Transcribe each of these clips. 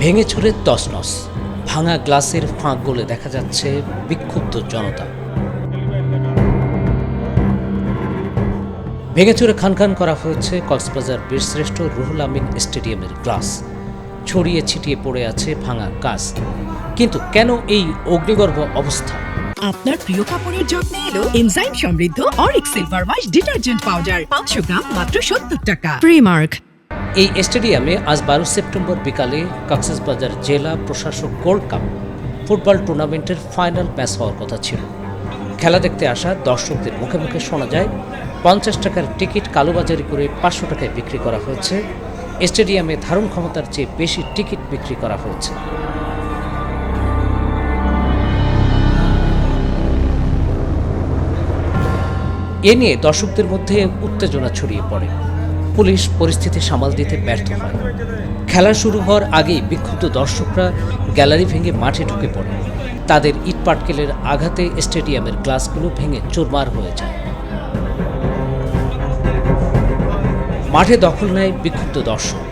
ভেঙে চুরে তসনস ভাঙা গ্লাসের ফাঁক গলে দেখা যাচ্ছে বিক্ষুব্ধ জনতা। ভেঙে চুরে খান করা হয়েছে কক্সবাজার বীরশ্রেষ্ঠ রুহুল আমিন স্টেডিয়ামের গ্লাস। ছড়িয়ে ছিটিয়ে পড়ে আছে ভাঙা গাছ কিন্তু কেন এই অগ্নিগর্ভ অবস্থা? আপনার প্রিয় কাপড়ের যত্নে এলো এনজাইম সমৃদ্ধ Auric silver wash detergent powder. পাঁচশো গ্রাম মাত্র সত্তর টাকা। প্রিমার্ক এই স্টেডিয়ামে আজ বারো সেপ্টেম্বর বিকালে কক্সবাজার জেলা প্রশাসক গোল্ড কাপ ফুটবল টুর্নামেন্টের ফাইনাল ম্যাচ হওয়ার কথা ছিল। খেলা দেখতে আসা দর্শকদের মুখে মুখে শোনা যায়, পঞ্চাশ টাকার টিকিট কালোবাজারি করে পাঁচশো টাকায় বিক্রি করা হয়েছে। স্টেডিয়ামে ধারণ ক্ষমতার চেয়ে বেশি টিকিট বিক্রি করা হয়েছে। এ নিয়ে দর্শকদের মধ্যে উত্তেজনা ছড়িয়ে পড়ে। পুলিশ পরিস্থিতি সামাল দিতে ব্যর্থ হয়। খেলা শুরু হওয়ার আগেই বিক্ষুব্ধ দর্শকরা গ্যালারি ভেঙে মাঠে ঢুকে পড়ে। তাদের ইটপাটকেলের আঘাতে স্টেডিয়ামের গ্লাসগুলো ভেঙে চোরমার হয়ে যায়। মাঠে দখল নেয় বিক্ষুব্ধ দর্শক।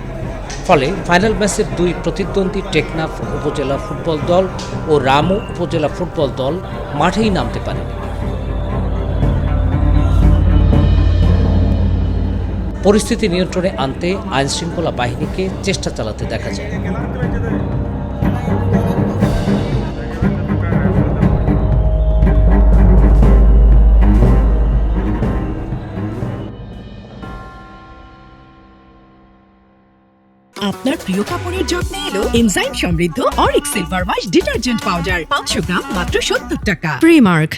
ফলে ফাইনাল ম্যাচের দুই প্রতিদ্বন্দ্বী টেকনাফ উপজেলা ফুটবল দল ও রামু উপজেলা ফুটবল দল মাঠেই নামতে পারেনি। পরিস্থিতি নিয়ন্ত্রণে আনতে আইনশৃঙ্খলা বাহিনীকে চেষ্টা চালাতে দেখা যায়। আপনার প্রিয় কাপড়ের যত্নে এলো এনজাইম সমৃদ্ধ Auric silver wash detergent powder পাঁচশো গ্রাম মাত্র সত্তর টাকা। প্রিমার্ক